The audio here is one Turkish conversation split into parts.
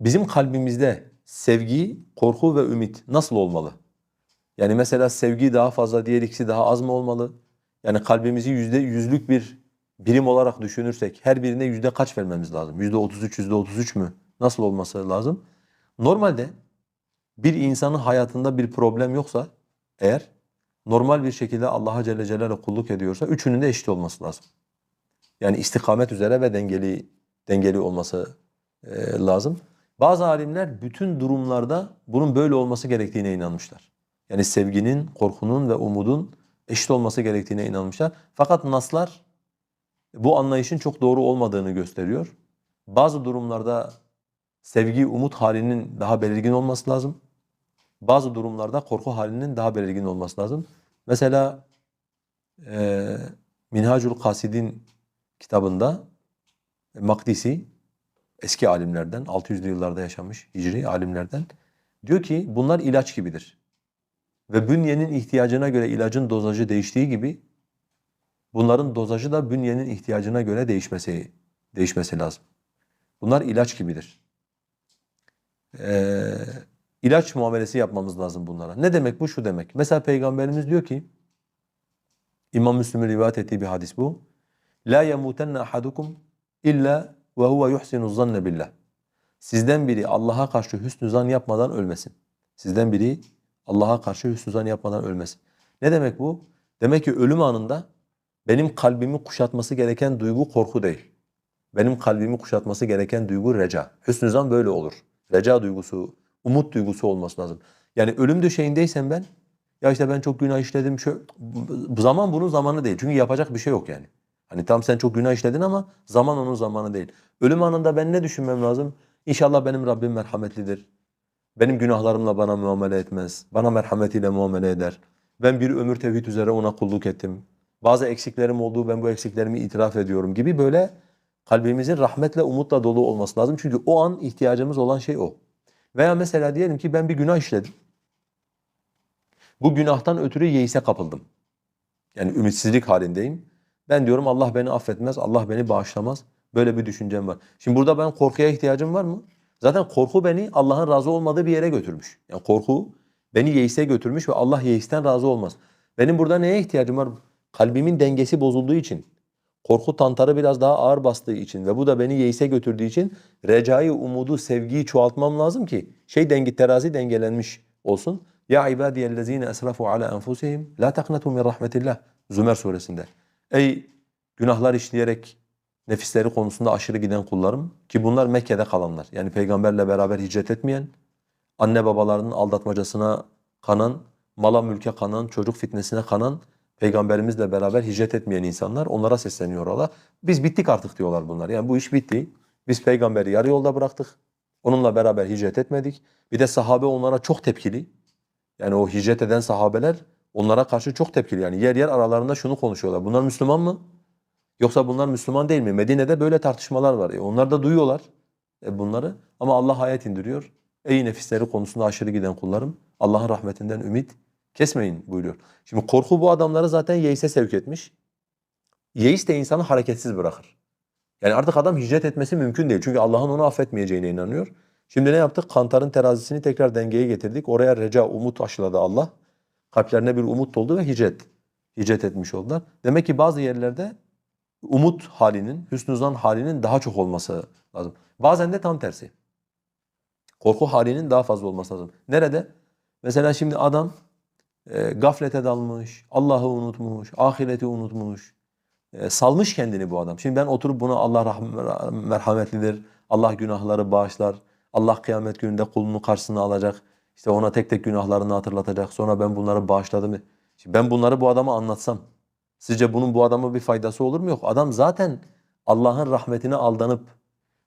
bizim kalbimizde sevgi, korku ve ümit nasıl olmalı? Yani mesela sevgi daha fazla, diğer ikisi daha az mı olmalı? Yani kalbimizi yüzde yüzlük bir birim olarak düşünürsek her birine yüzde kaç vermemiz lazım? Yüzde otuz üç, yüzde otuz üç mü? Nasıl olması lazım? Normalde bir insanın hayatında bir problem yoksa eğer normal bir şekilde Allah'a Celle Celaluhu kulluk ediyorsa üçünün de eşit olması lazım. Yani istikamet üzere ve dengeli dengeli olması e, lazım. Bazı alimler bütün durumlarda bunun böyle olması gerektiğine inanmışlar. Yani sevginin, korkunun ve umudun eşit olması gerektiğine inanmışlar. Fakat naslar bu anlayışın çok doğru olmadığını gösteriyor. Bazı durumlarda sevgi, umut halinin daha belirgin olması lazım. Bazı durumlarda korku halinin daha belirgin olması lazım. Mesela e, Minhacul Kasidin kitabında Makdisi eski alimlerden 600'lü yıllarda yaşamış hicri alimlerden diyor ki bunlar ilaç gibidir. Ve bünyenin ihtiyacına göre ilacın dozajı değiştiği gibi bunların dozajı da bünyenin ihtiyacına göre değişmesi değişmesi lazım. Bunlar ilaç gibidir. Ee, ilaç muamelesi yapmamız lazım bunlara. Ne demek bu? Şu demek. Mesela Peygamberimiz diyor ki İmam Müslim'in rivayet ettiği bir hadis bu. La yemutenne ahadukum illa ve huve yuhsinu zanne billah. Sizden biri Allah'a karşı hüsnü zan yapmadan ölmesin. Sizden biri Allah'a karşı hüsnü zan yapmadan ölmesin. Ne demek bu? Demek ki ölüm anında benim kalbimi kuşatması gereken duygu korku değil. Benim kalbimi kuşatması gereken duygu reca. Hüsnü zan böyle olur. Reca duygusu, umut duygusu olması lazım. Yani ölüm döşeğindeysem ben ya işte ben çok günah işledim. Şu, bu zaman bunun zamanı değil. Çünkü yapacak bir şey yok yani. Hani tam sen çok günah işledin ama zaman onun zamanı değil. Ölüm anında ben ne düşünmem lazım? İnşallah benim Rabbim merhametlidir. Benim günahlarımla bana muamele etmez. Bana merhametiyle muamele eder. Ben bir ömür tevhid üzere ona kulluk ettim. Bazı eksiklerim olduğu ben bu eksiklerimi itiraf ediyorum gibi böyle kalbimizin rahmetle umutla dolu olması lazım. Çünkü o an ihtiyacımız olan şey o. Veya mesela diyelim ki ben bir günah işledim. Bu günahtan ötürü yeise kapıldım. Yani ümitsizlik halindeyim. Ben diyorum Allah beni affetmez, Allah beni bağışlamaz. Böyle bir düşüncem var. Şimdi burada ben korkuya ihtiyacım var mı? Zaten korku beni Allah'ın razı olmadığı bir yere götürmüş. Yani korku beni yeise götürmüş ve Allah yeisten razı olmaz. Benim burada neye ihtiyacım var? Kalbimin dengesi bozulduğu için, korku tantarı biraz daha ağır bastığı için ve bu da beni yeise götürdüğü için recayı, umudu, sevgiyi çoğaltmam lazım ki şey dengi terazi dengelenmiş olsun. Ya ibadiyellezine esrafu ala enfusihim la taqnatu min rahmetillah. Zümer suresinde. Ey günahlar işleyerek nefisleri konusunda aşırı giden kullarım ki bunlar Mekke'de kalanlar. Yani peygamberle beraber hicret etmeyen, anne babalarının aldatmacasına kanan, mala mülke kanan, çocuk fitnesine kanan, peygamberimizle beraber hicret etmeyen insanlar onlara sesleniyor Allah. Biz bittik artık diyorlar bunlar. Yani bu iş bitti. Biz peygamberi yarı yolda bıraktık. Onunla beraber hicret etmedik. Bir de sahabe onlara çok tepkili. Yani o hicret eden sahabeler onlara karşı çok tepkili. Yani yer yer aralarında şunu konuşuyorlar. Bunlar Müslüman mı? Yoksa bunlar Müslüman değil mi? Medine'de böyle tartışmalar var. E onlar da duyuyorlar e bunları. Ama Allah ayet indiriyor. Ey nefisleri konusunda aşırı giden kullarım. Allah'ın rahmetinden ümit kesmeyin buyuruyor. Şimdi korku bu adamları zaten yeise sevk etmiş. Yeis de insanı hareketsiz bırakır. Yani artık adam hicret etmesi mümkün değil. Çünkü Allah'ın onu affetmeyeceğine inanıyor. Şimdi ne yaptık? Kantarın terazisini tekrar dengeye getirdik. Oraya reca, umut aşıladı Allah. Kalplerine bir umut doldu ve hicret. Hicret etmiş oldular. Demek ki bazı yerlerde umut halinin, hüsnü zan halinin daha çok olması lazım. Bazen de tam tersi. Korku halinin daha fazla olması lazım. Nerede? Mesela şimdi adam e, gaflete dalmış, Allah'ı unutmuş, ahireti unutmuş. E, salmış kendini bu adam. Şimdi ben oturup buna Allah merhametlidir, Allah günahları bağışlar, Allah kıyamet gününde kulunu karşısına alacak. İşte ona tek tek günahlarını hatırlatacak. Sonra ben bunları bağışladım. Şimdi ben bunları bu adama anlatsam Sizce bunun bu adama bir faydası olur mu? Yok. Adam zaten Allah'ın rahmetine aldanıp,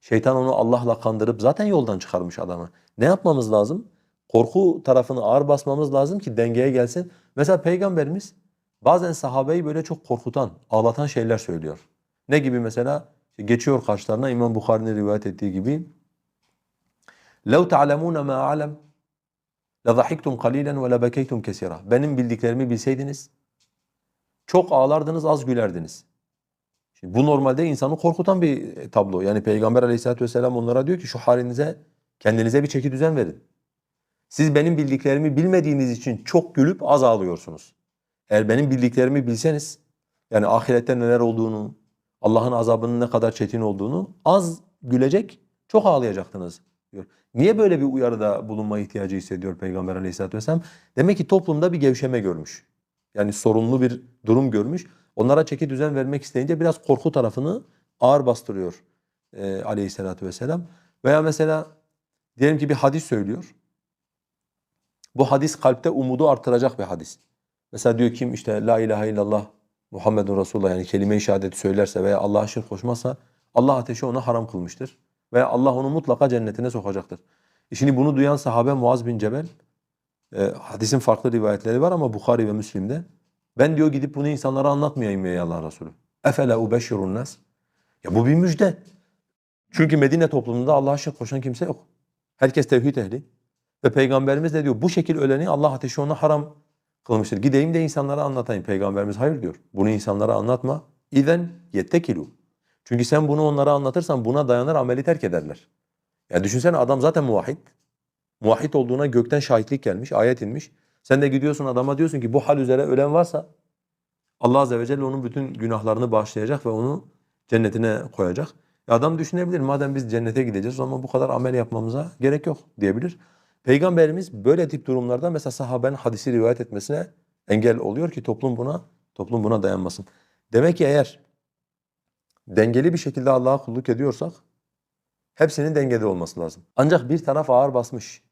şeytan onu Allah'la kandırıp zaten yoldan çıkarmış adamı. Ne yapmamız lazım? Korku tarafını ağır basmamız lazım ki dengeye gelsin. Mesela Peygamberimiz bazen sahabeyi böyle çok korkutan, ağlatan şeyler söylüyor. Ne gibi mesela? İşte geçiyor karşılarına İmam Bukhari'nin rivayet ettiği gibi. لَوْ تَعْلَمُونَ مَا أَعْلَمْ لَضَحِكْتُمْ قَلِيلًا وَلَبَكَيْتُمْ كَثِيرًا Benim bildiklerimi bilseydiniz çok ağlardınız, az gülerdiniz. Şimdi bu normalde insanı korkutan bir tablo. Yani Peygamber aleyhissalatü vesselam onlara diyor ki şu halinize Kendinize bir çeki düzen verin. Siz benim bildiklerimi bilmediğiniz için çok gülüp az ağlıyorsunuz. Eğer benim bildiklerimi bilseniz, yani ahirette neler olduğunu, Allah'ın azabının ne kadar çetin olduğunu az gülecek, çok ağlayacaktınız diyor. Niye böyle bir uyarıda bulunma ihtiyacı hissediyor Peygamber aleyhissalatü vesselam? Demek ki toplumda bir gevşeme görmüş. Yani sorunlu bir durum görmüş. Onlara çeki düzen vermek isteyince biraz korku tarafını ağır bastırıyor e, aleyhissalatü vesselam. Veya mesela diyelim ki bir hadis söylüyor. Bu hadis kalpte umudu artıracak bir hadis. Mesela diyor kim işte la ilahe illallah Muhammedun Resulullah yani kelime-i söylerse veya Allah'a şirk koşmazsa Allah ateşi ona haram kılmıştır. Veya Allah onu mutlaka cennetine sokacaktır. E Şimdi bunu duyan sahabe Muaz bin Cebel e, hadisin farklı rivayetleri var ama Bukhari ve Müslim'de ben diyor gidip bunu insanlara anlatmayayım ya Allah Resulü. Efela ubeşşirun nas. Ya bu bir müjde. Çünkü Medine toplumunda Allah'a şirk koşan kimse yok. Herkes tevhid ehli. Ve Peygamberimiz de diyor bu şekil öleni Allah ateşi ona haram kılmıştır. Gideyim de insanlara anlatayım. Peygamberimiz hayır diyor. Bunu insanlara anlatma. İzen yettekilu. Çünkü sen bunu onlara anlatırsan buna dayanır ameli terk ederler. Ya düşünsene adam zaten muvahhid. Muvahhid olduğuna gökten şahitlik gelmiş, ayet inmiş. Sen de gidiyorsun adama diyorsun ki bu hal üzere ölen varsa Allah azze ve celle onun bütün günahlarını bağışlayacak ve onu cennetine koyacak. E adam düşünebilir madem biz cennete gideceğiz o zaman bu kadar amel yapmamıza gerek yok diyebilir. Peygamberimiz böyle tip durumlarda mesela sahabenin hadisi rivayet etmesine engel oluyor ki toplum buna toplum buna dayanmasın. Demek ki eğer dengeli bir şekilde Allah'a kulluk ediyorsak hepsinin dengede olması lazım. Ancak bir taraf ağır basmış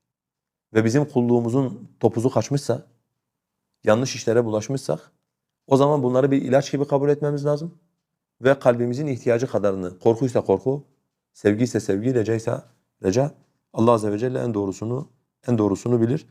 ve bizim kulluğumuzun topuzu kaçmışsa, yanlış işlere bulaşmışsak o zaman bunları bir ilaç gibi kabul etmemiz lazım ve kalbimizin ihtiyacı kadarını, korkuysa korku, sevgi ise sevgi, reca ise reca Allah azze ve celle en doğrusunu en doğrusunu bilir.